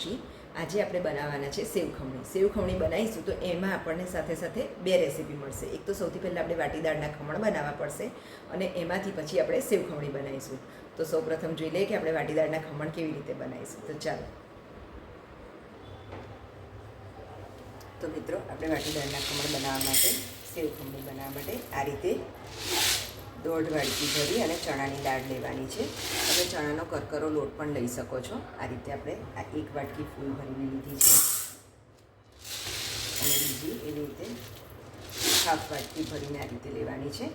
મોહિની આજે આપણે બનાવવાના છે સેવ ખમણી. સેવ ખમણી બનાવીશું તો એમાં આપણને સાથે સાથે બે રેસીપી મળશે. એક તો સૌથી પહેલાં આપણે વાટી દાળના ખમણ બનાવવા પડશે અને એમાંથી પછી આપણે સેવ ખમણી બનાવીશું. તો સૌપ્રથમ જોઈ લઈએ કે આપણે વાટી દાળના ખમણ કેવી રીતે બનાવીશું. તો ચાલો. તો મિત્રો, આપણે વાટી દાળના ખમણ બનાવવા માટે, સેવ ખમણી બનાવવા માટે આ રીતે દોઢ વાડકી ભરી અને ચણાની દાળ લેવાની છે. તમે ચણાનો કરકરો લોટ પણ લઈ શકો છો. આ રીતે આપણે આ એક વાટકી ફૂલ ભરીને લીધી છે. અને બીજી એવી રીતે હાફ વાટકી ભરીને આ રીતે લેવાની છે.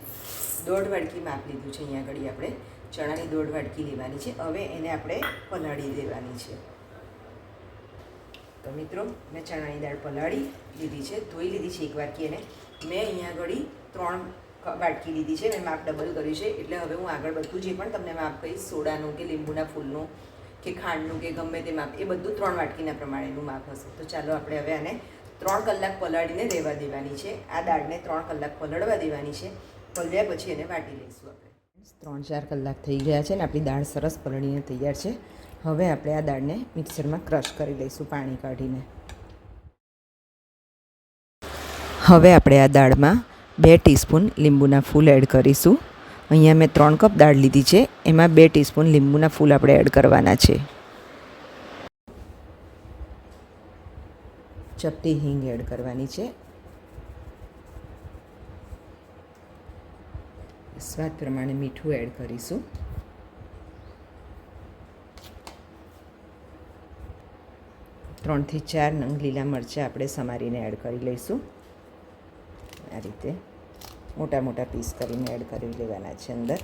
દોઢ વાડકી માપ લીધું છે અહીંયા આગળ આપણે. ચણાની દોઢ વાટકી લેવાની છે. હવે એને આપણે પલાળી દેવાની છે. તો મિત્રો, મેં ચણાની દાળ પલાળી લીધી છે. ધોઈ લીધી છે એક વાટકી એને. મેં અહીંયા આગળ ત્રણ વાટકી લીધી છે, મેં માપ ડબલ કર્યું છે. એટલે હવે હું આગળ બધું જે પણ તમને માપ કહીશ, સોડાનું કે લીંબુના ફૂલનું કે ખાંડનું કે ગમે તે માપ, એ બધું ત્રણ વાટકીના પ્રમાણેનું માપ હશે. તો ચાલો આપણે હવે આને ત્રણ કલાક પલાળીને રહેવા દેવાની છે. આ દાળને ત્રણ કલાક પલળવા દેવાની છે. પલળ્યા પછી એને વાટી લઈશું આપણે. ત્રણ ચાર કલાક થઈ ગયા છે ને આપણી દાળ સરસ પલળીને તૈયાર છે. હવે આપણે આ દાળને મિક્સરમાં ક્રશ કરી લઈશું પાણી કાઢીને. હવે આપણે આ દાળમાં બે ટીસ્પૂન લીંબુના ફૂલ એડ કરીશું. અહીંયા મેં ત્રણ કપ દાળ લીધી છે, એમાં બે ટીસ્પૂન લીંબુના ફૂલ આપણે એડ કરવાના છે. ચપટી હિંગ એડ કરવાની છે. સ્વાદ પ્રમાણે મીઠું એડ કરીશું. ત્રણથી ચાર નંગ લીલા મરચાં આપણે સમારીને એડ કરી લઈશું. આ રીતે મોટા મોટા પીસ કરીને એડ કરી લેવાના છે અંદર.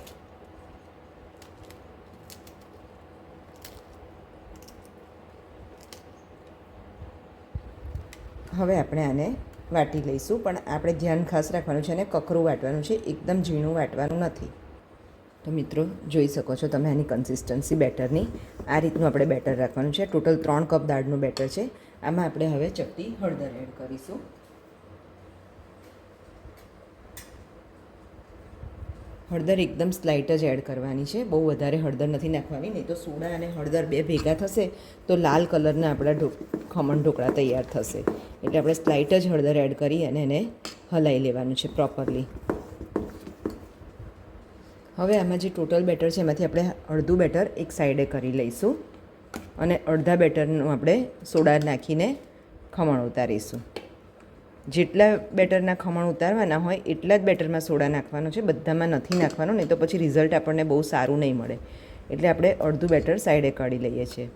હવે આપણે આને વાટી લઈશું, પણ આપણે ધ્યાન ખાસ રાખવાનું છે અને કકરું વાટવાનું છે, એકદમ ઝીણું વાટવાનું નથી. તો મિત્રો, જોઈ શકો છો તમે આની કન્સિસ્ટન્સી બેટરની આ રીતનું આપણે બેટર રાખવાનું છે. ટોટલ ત્રણ કપ દાળનું બેટર છે. આમાં આપણે હવે ચપટી હળદર એડ કરીશું. હળદર એકદમ સ્લાઇટ જ એડ કરવાની છે. બહુ વધારે હળદર નથી નાખવાની, નહીં તો સોડા અને હળદર બે ભેગા થશે તો લાલ કલરના આપણા ઢો ખમણ ઢોકળા તૈયાર થશે. એટલે આપણે સ્લાઇટ જ હળદર એડ કરી અને એને હલાવી લેવાનું છે પ્રોપરલી હવે આમાં જે ટોટલ બેટર છે, એમાંથી આપણે અડધું બેટર એક સાઈડે કરી લઈશું અને અડધા બેટરનું આપણે સોડા નાખીને ખમણ ઉતારીશું. જેટલા બેટરના ખમણ ઉતારવાના હોય, એટલા જ બેટરમાં સોડા નાખવાનો છે. બધામાં નથી નાખવાનો, નહીં તો પછી રિઝલ્ટ આપણને બહુ સારું નહીં મળે. એટલે આપણે અડધું બેટર સાઈડે કાઢી લઈએ છીએ.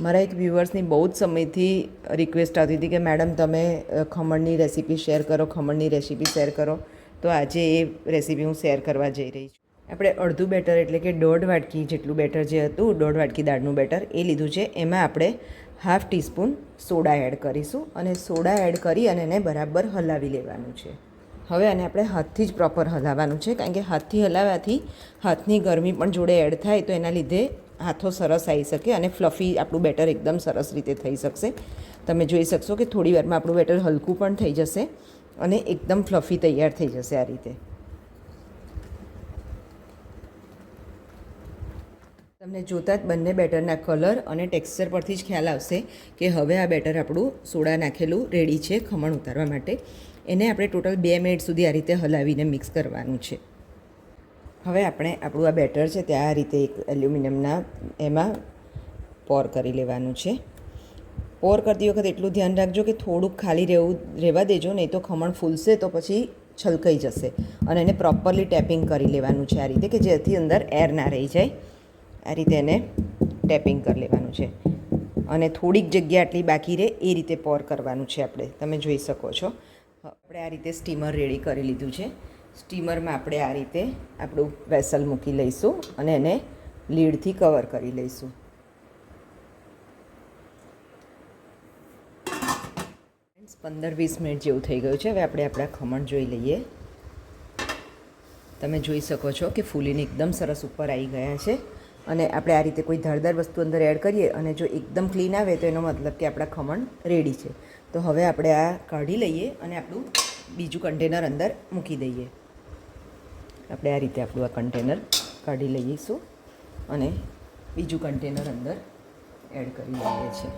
મારા એક વ્યૂવર્સની બહુ જ સમયથી રિક્વેસ્ટ આવતી હતી કે, મેડમ, તમે ખમણની રેસીપી શેર કરો, ખમણની રેસીપી શેર કરો. તો આજે એ રેસીપી હું શેર કરવા જઈ રહી છું. આપણે અડધું બેટર એટલે કે દોઢ વાટકી જેટલું બેટર જે હતું, દોઢ વાટકી દાળનું બેટર, એ લીધું છે. એમાં આપણે હાફ ટીસ્પૂન સોડા એડ કરીશું અને સોડા એડ કરી અને એને બરાબર હલાવી લેવાનું છે. હવે આને આપણે હાથથી જ પ્રોપર હલાવવાનું છે, કારણ કે હાથથી હલાવવાથી હાથની ગરમી પણ જોડે એડ થાય તો એના લીધે હાથો સરસ આવી શકે અને ફ્લફી આપણું બેટર એકદમ સરસ રીતે થઈ શકશે. તમે જોઈ શકશો કે થોડી વારમાં આપણું બેટર હલકું પણ થઈ જશે અને એકદમ ફ્લફી તૈયાર થઈ જશે આ રીતે. તમને જોતાં જ બંને બેટરના કલર અને ટેક્સચર પરથી જ ખ્યાલ આવશે કે હવે આ બેટર આપણું સોડા નાખેલું રેડી છે ખમણ ઉતારવા માટે. એને આપણે ટોટલ બે મિનિટ સુધી આ રીતે હલાવીને મિક્સ કરવાનું છે. હવે આપણે આપણું આ બેટર છે તે આ રીતે એક એલ્યુમિનિયમના એમાં પોર કરી લેવાનું છે. પોર કરતી વખત એટલું ધ્યાન રાખજો કે થોડુંક ખાલી રહેવું, રહેવા દેજો, નહીં તો ખમણ ફૂલશે તો પછી છલકાઈ જશે. અને એને પ્રોપરલી ટેપિંગ કરી લેવાનું છે આ રીતે કે જેથી અંદર એર ના રહી જાય. આ રીતે એને ટેપિંગ કરી લેવાનું છે. અને થોડીક જગ્યા આટલી બાકી રહે એ રીતે પોર કરવાનું છે આપણે. તમે જોઈ શકો છો. આપણે આ રીતે સ્ટીમર રેડી કરી લીધું છે. સ્ટીમરમાં આપણે આ રીતે આપણું વેસલ મૂકી લઈશું અને એને લીડથી કવર કરી લઈશું. પંદર વીસ મિનિટ જેવું થઈ ગયું છે. હવે આપણે આપણા ખમણ જોઈ લઈએ. તમે જોઈ શકો છો કે ફૂલીને એકદમ સરસ ઉપર આવી ગયા છે. અને આપણે આ રીતે કોઈ ધારદાર વસ્તુ અંદર એડ કરીએ અને જો એકદમ ક્લીન આવે તો એનો મતલબ કે આપણા ખમણ રેડી છે. તો હવે આપણે આ કાઢી લઈએ અને આપણું બીજું કન્ટેનર અંદર મૂકી દઈએ. આપણે આ રીતે આપણું આ કન્ટેનર કાઢી લઈશું અને બીજું કન્ટેનર અંદર એડ કરી દઈએ છીએ.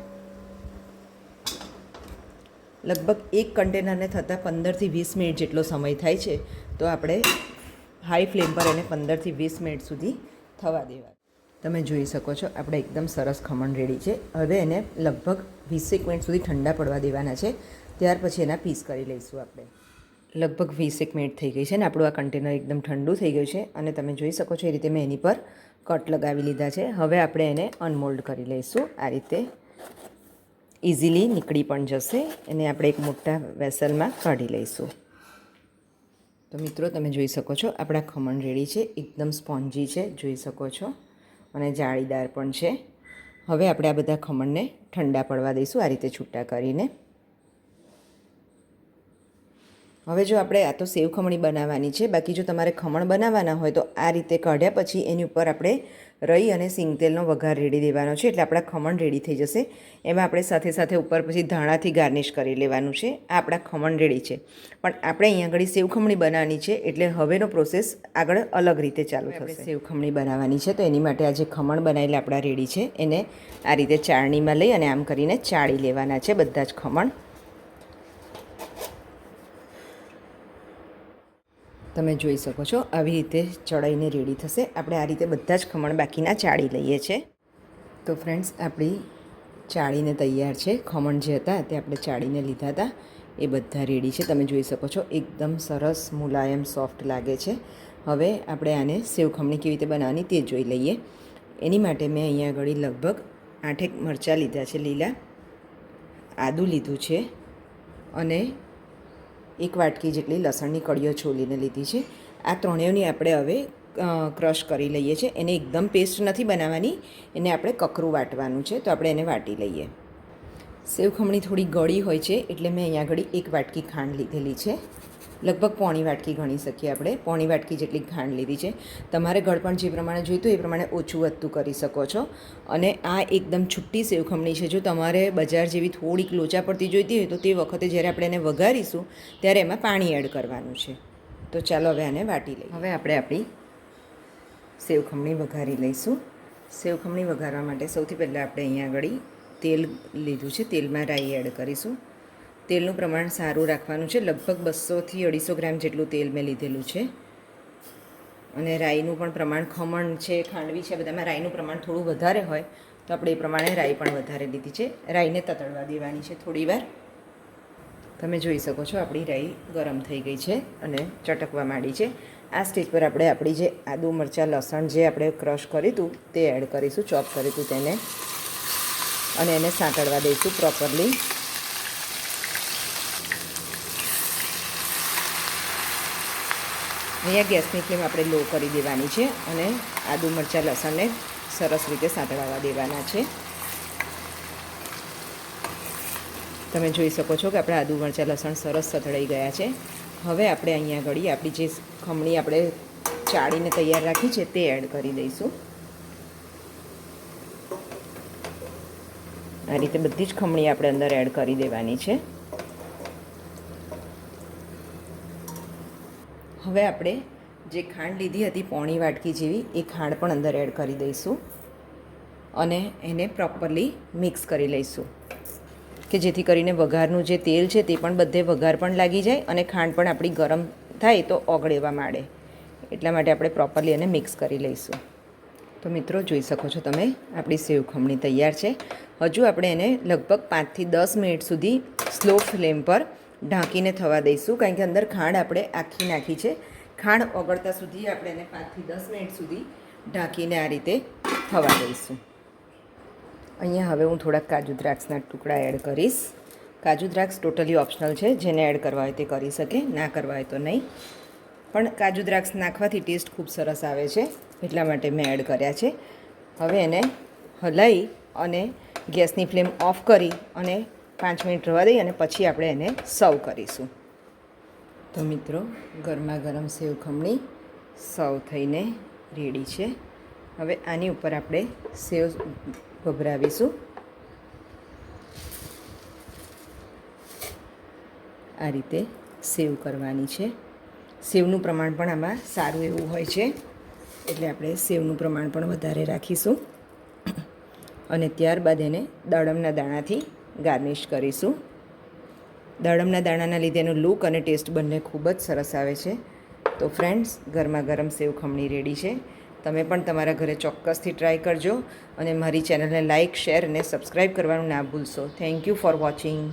લગભગ એક કન્ટેનરને થતાં પંદરથી વીસ મિનિટ જેટલો સમય થાય છે, તો આપણે હાઈ ફ્લેમ પર એને પંદરથી વીસ મિનિટ સુધી થવા દેવા. તમે જોઈ શકો છો, આપણે એકદમ સરસ ખમણ રેડી છે. હવે એને લગભગ વીસેક મિનિટ સુધી ઠંડા પડવા દેવાના છે. ત્યાર પછી એના પીસ કરી લઈશું આપણે. લગભગ વીસેક મિનિટ થઈ ગઈ છે ને, આપણું આ કન્ટેનર એકદમ ઠંડુ થઈ ગયું છે અને તમે જોઈ શકો છો એ રીતે મેં એની પર કટ લગાવી લીધા છે. હવે આપણે એને અનમોલ્ડ કરી લઈશું. આ રીતે ઇઝીલી નીકળી પણ જશે. એને આપણે એક મોટા વેસલમાં કાઢી લઈશું. તો મિત્રો, તમે જોઈ શકો છો, આપણા ખમણ રેડી છે. એકદમ સ્પોન્જી છે, જોઈ શકો છો. અને જાળીદાર પણ છે. હવે આપણે આ બધા ખમણને ઠંડા પડવા દઈશું. આ રીતે છૂટા કરીને. હવે જો આપણે આ તો સેવ ખમણી બનાવવાની છે બાકી જો તમારે ખમણ બનાવવાના હોય તો આ રીતે કાઢ્યા પછી એની ઉપર આપણે રહી અને સિંગતેલનો વઘાર રેડી દેવાનો છે એટલે આપણા ખમણ રેડી થઈ જશે. એમાં આપણે સાથે સાથે ઉપર પછી ધાણાથી ગાર્નિશ કરી લેવાનું છે આ આપણા ખમણ રેડી છે. પણ આપણે અહીંયા આગળ સેવ ખમણી બનાવવાની છે એટલે હવેનો પ્રોસેસ આગળ અલગ રીતે ચાલુ થશે. સેવ ખમણી બનાવવાની છે તો એની માટે આ જે ખમણ બનાવેલા આપણા રેડી છે. એને આ રીતે ચાળણીમાં લઈ અને આમ કરીને ચાળી લેવાના છે બધા જ ખમણ. તમે જોઈ શકો છો, આવી રીતે ચડાઈને રેડી થશે. આપણે આ રીતે બધા જ ખમણ બાકીના ચાળી લઈએ છીએ તો ફ્રેન્ડ્સ આપણી ચાળીને તૈયાર છે. ખમણ જે હતા તે આપણે ચાળીને લીધા હતા. એ બધા રેડી છે. તમે જોઈ શકો છો, એકદમ સરસ મુલાયમ સોફ્ટ લાગે છે. હવે આપણે આને સેવ ખમણી કેવી રીતે બનાવવાની તે જોઈ લઈએ. એની માટે મેં અહીંયા આગળ લગભગ આઠેક મરચાં લીધા છે લીલા. આદું લીધું છે અને એક વાટકી જેટલી લસણની કળીઓ છોલીને લીધી છે. આ ત્રણેયની આપણે હવે ક્રશ કરી લઈએ છીએ. એને એકદમ પેસ્ટ નથી બનાવવાની, એને આપણે કકરું વાટવાનું છે, તો આપણે એને વાટી લઈએ. સેવ ખમણી થોડી ગળી હોય છે, એટલે મેં અહીંયા આગળ એક વાટકી ખાંડ લીધેલી છે. લગભગ પોણી વાટકી ગણી શકીએ આપણે. પોણી વાટકી જેટલી ખાંડ લીધી છે. તમારે ગળપણ જે પ્રમાણે જોઈતું એ પ્રમાણે ઓછું વધતું કરી શકો છો. અને આ એકદમ છુટ્ટી સેવ ખમણી છે. જો તમારે બજાર જેવી થોડીક લોચા પડતી જોઈતી હોય તો તે વખતે જ્યારે આપણે એને વઘારીશું, ત્યારે એમાં પાણી એડ કરવાનું છે. તો ચાલો હવે આને વાટી લઈએ. હવે આપણે આપણી સેવ ખમણી વઘારી લઈશું. સેવ ખમણી વઘારવા માટે સૌથી પહેલાં આપણે અહીંયા આગળ તેલ લીધું છે. તેલમાં રાઈ એડ કરીશું. તેલનું પ્રમાણ સારું રાખવાનું છે. લગભગ બસોથી અઢીસો ગ્રામ જેટલું તેલ મેં લીધેલું છે. અને રાઈનું પણ પ્રમાણ ખમણ છે, ખાંડવી છે, બધામાં રાઈનું પ્રમાણ થોડું વધારે હોય, તો આપણે એ પ્રમાણે રાઈ પણ વધારે લીધી છે. રાઈને તતડવા દેવાની છે થોડીવાર તમે જોઈ શકો છો આપણી રાઈ ગરમ થઈ ગઈ છે અને ચટકવા માંડી છે. આ સ્ટેજ પર આપણે આપણી જે આદુ, મરચાં, લસણ જે આપણે ક્રશ કર્યું હતું તે એડ કરીશું, ચોપ કર્યું હતું તેને. અને એને સાંકળવા દઈશું પ્રોપરલી. અહીંયા ગેસની ફ્લેમ આપણે લો કરી દેવાની છે અને આદુ મરચાં, લસણને સરસ રીતે સાંતળાવવા દેવાના છે. તમે જોઈ શકો છો કે આપણે આદુ મરચાં, લસણ સરસ સતળાઈ ગયા છે. હવે આપણે અહીંયા ઘડી આપણી જે ખમણી આપણે ચાળીને તૈયાર રાખી છે તે એડ કરી દઈશું. આ રીતે બધી જ ખમણી આપણે અંદર એડ કરી દેવાની છે. હવે આપણે જે ખાંડ લીધી હતી પોણી વાટકી જેવી, એ ખાંડ પણ અંદર એડ કરી દઈશું અને એને પ્રોપરલી મિક્સ કરી લઈશું. કે જેથી કરીને વઘારનું જે તેલ છે તે પણ બધે વઘાર પણ લાગી જાય અને ખાંડ પણ આપણી ગરમ થાય તો ઓગળેવા માંડે. એટલા માટે આપણે પ્રોપરલી એને મિક્સ કરી લઈશું. તો મિત્રો, જોઈ શકો છો તમે, આપણી સેવ ખમણી તૈયાર છે. હજુ આપણે એને લગભગ પાંચથી દસ મિનિટ સુધી સ્લો ફ્લેમ પર ઢાંકીને થવા દઈશું, કારણ કે અંદર ખાંડ આપણે આખી નાખી છે. ખાંડ ઓગળતા સુધી આપણે એને પાંચથી દસ મિનિટ સુધી ઢાંકીને આ રીતે થવા દઈશું. અહીંયા હવે હું થોડાક કાજુ દ્રાક્ષના ટુકડા એડ કરીશ. કાજુ દ્રાક્ષ ટોટલી ઓપ્શનલ છે, જેને એડ કરવા હોય તે કરી શકે, ના કરવા હોય તો નહીં. પણ કાજુ દ્રાક્ષ નાખવાથી ટેસ્ટ ખૂબ સરસ આવે છે, એટલા માટે મેં એડ કર્યા છે. હવે એને હલાવી અને ગેસની ફ્લેમ ઓફ કરી અને પાંચ મિનિટ રહેવા દઈ અને પછી આપણે એને સર્વ કરીશું. તો મિત્રો, ગરમા ગરમ સેવ ખમણી સર્વ થઈને રેડી છે. હવે આની ઉપર આપણે સેવ ભભરાવીશું. આ રીતે સેવ કરવાની છે. સેવનું પ્રમાણ પણ આમાં સારું એવું હોય છે. એટલે આપણે સેવનું પ્રમાણ પણ વધારે રાખીશું. અને ત્યારબાદ એને દાડમના દાણાથી ગાર્નિશ કરીશું. દાડમના દાણાના લીધે એનો લુક અને ટેસ્ટ બંને ખૂબ જ સરસ આવે છે. તો ફ્રેન્ડ્સ, ગરમા ગરમ સેવ ખમણી રેડી છે. તમે પણ તમારા ઘરે ચોક્કસથી ટ્રાય કરજો અને મારી ચેનલને લાઇક શેર અને સબસ્ક્રાઈબ કરવાનું ના ભૂલશો. Thank you for watching